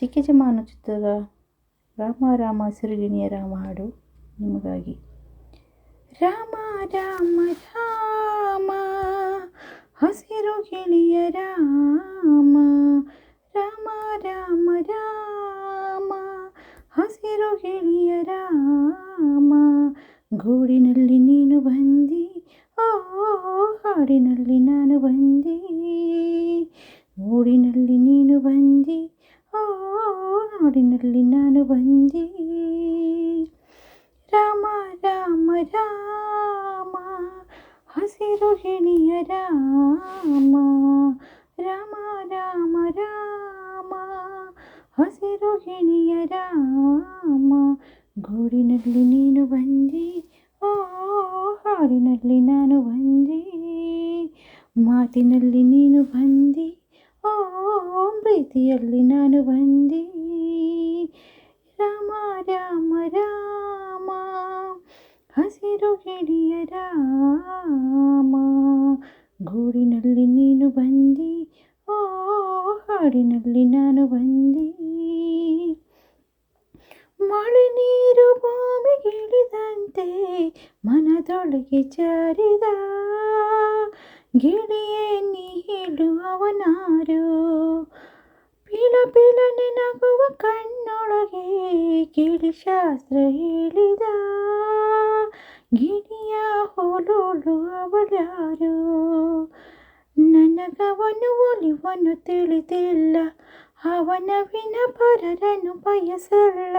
ಚಿಕ್ಕ ಜಮಾನು ಚಿತ್ರದ ರಾಮ ರಾಮ ಸಿರುಗಿಣಿಯ ರಾಮ ಹಾಡು ನಿಮಗಾಗಿ. ರಾಮ ರಾಮ ರಾಮ, ಹಸಿರು ಗಿಳಿಯ ರಾಮ ರಾಮ ರಾಮ ರಾಮ, ಹಸಿರು ಗಿಳಿಯ ರಾಮ, ಗೂಡಿನಲ್ಲಿ ನೀನು ಹಾಡಿನಲ್ಲಿ ನಾನು ಬಂದಿ. ರಾಮ ರಾಮ ರಾಮ, ಹಸಿರು ಗಿಣಿಯ ರಾಮ. ರಾಮ ರಾಮ ರಾಮ, ಹಸಿರು ಗಿಣಿಯ ರಾಮ. ಗೂಡಿನಲ್ಲಿ ನೀನು ಬಂದಿ. ಓ, ಹಾಡಿನಲ್ಲಿ ನಾನು ಬಂದಿ. ಮಾತಿನಲ್ಲಿ ನೀನು ಬಂದಿ. ಓ, ಪ್ರೀತಿಯಲ್ಲಿ ನಾನು ಬಂದಿ. ಹಸಿರು ಗಿಳಿಯ ರಾಮ, ಗೂಡಿನಲ್ಲಿ ನೀನು ಬಂದಿ, ಓ ಹಾಡಿನಲ್ಲಿ ನಾನು ಬಂದಿ. ಮಳೆ ನೀರು ಭೂಮಿಗಿಳಿದಂತೆ ಮನದೊಳಗೆ ಜಾರಿದ ಗಿಳಿಯೇ ನೀ ಹೇಳುವವನಾರು. ಪಿಲ ಪಿಲನೆ ನಗುವ ಕಣ್ಣೊಳಗೆ ಗಿಳಿ ಶಾಸ್ತ್ರ ಹೇಳಿದ ಗಿಳಿಯ ಹೋಲೋಳು ಅವಳ್ಯಾರು? ನನಗವನು ಒಲಿವನು ತಿಳಿದಿಲ್ಲ, ಅವನ ವಿನ ಪರರನು ಬಯಸಲ್ಲ.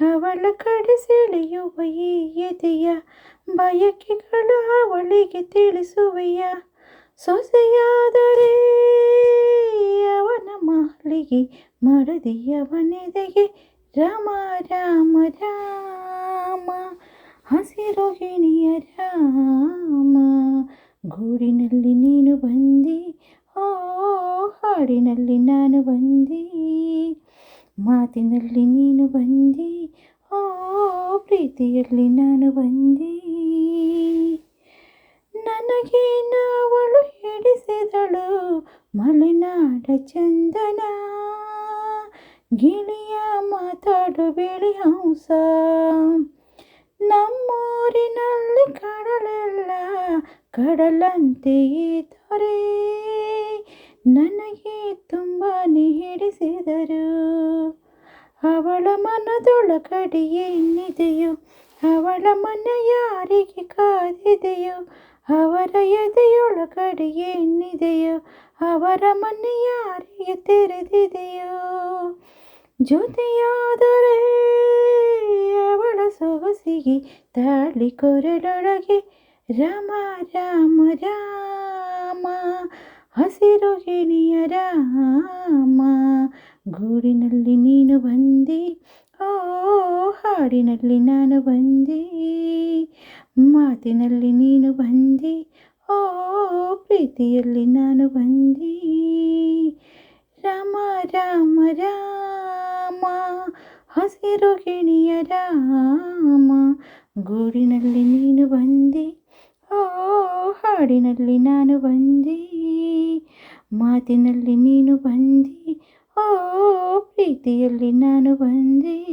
ಅವಳ ಕಡೆ ಸೆಳೆಯುವ ಈ ಎದೆಯ ಬಯಕೆಗಳು ಅವಳಿಗೆ ತಿಳಿಸುವೆಯ? ಸೊಸೆಯಾದರೆ ಅವನ ಮಾಲಿಗೆ ಮಡದಿಯವನೆದೆಗೆ ರಾಮ ರಾಮ ರಾಮ. ಹಸಿರು ರಾಮ, ಗೂಡಿನಲ್ಲಿ ನೀನು ಬಂದಿ, ಓ ಹಾಡಿನಲ್ಲಿ ನಾನು ಬಂದಿ, ಮಾತಿನಲ್ಲಿ ನೀನು ಬಂದಿ, ಓ ಪ್ರೀತಿಯಲ್ಲಿ ನಾನು ಬಂದಿ. ನನಗೆ ನಾವಳು ಹಿಡಿಸಿದಳು ಮಲೆನಾಡ ಚಂದನ, ಗಿಳಿಯ ಮಾತಾಡು ಬಿಳಿ ಹಂಸ. ನಮ್ಮೂರಿನಲ್ಲಿ ಕಡಲೆಲ್ಲ ಕಡಲಂತೆ ಇದ್ದರೆ ನನಗೆ ತುಂಬಾನೇ ಹಿಡಿಸಿದರು ಅವಳ ಮನದೊಳಗಡೆ ಏನಿದೆಯೋ, ಅವಳ ಮನ ಯಾರಿಗೆ ಕಾದಿದೆಯೋ, ಅವರ ಎದೆಯೊಳಗಡೆ ಏನಿದೆಯೋ, ಅವರ ಮನ ಯಾರಿಗೆ ತೆರೆದಿದೆಯೋ. ಜೊತೆಯಾದರೆ ಸೊಗಸಿಗೆ ತಾಳಿ ಕೊರಳೊಳಗೆ. ರಾಮ ರಾಮ ರಾಮ, ಹಸಿರು ಗಿಣಿಯ ರಾಮ, ಗೂಡಿನಲ್ಲಿ ನೀನು ಬಂದಿ. ಓ, ಹಾಡಿನಲ್ಲಿ ನಾನು ಬಂದಿ. ಮಾತಿನಲ್ಲಿ ನೀನು ಬಂದಿ. ಓ, ಪ್ರೀತಿಯಲ್ಲಿ ನಾನು ಬಂದಿ. ರಾಮ ರಾಮ ರಾಮ ಹಸಿರು ಗಿಣಿಯ ರಾಮ ಗೂಡಿನಲ್ಲಿ ನೀನು ಬಂದಿ. ಓ, ಹಾಡಿನಲ್ಲಿ ನಾನು ಬಂದಿ. ಮಾತಿನಲ್ಲಿ ನೀನು ಬಂದಿ. ಓ, ಪ್ರೀತಿಯಲ್ಲಿ ನಾನು ಬಂದಿ.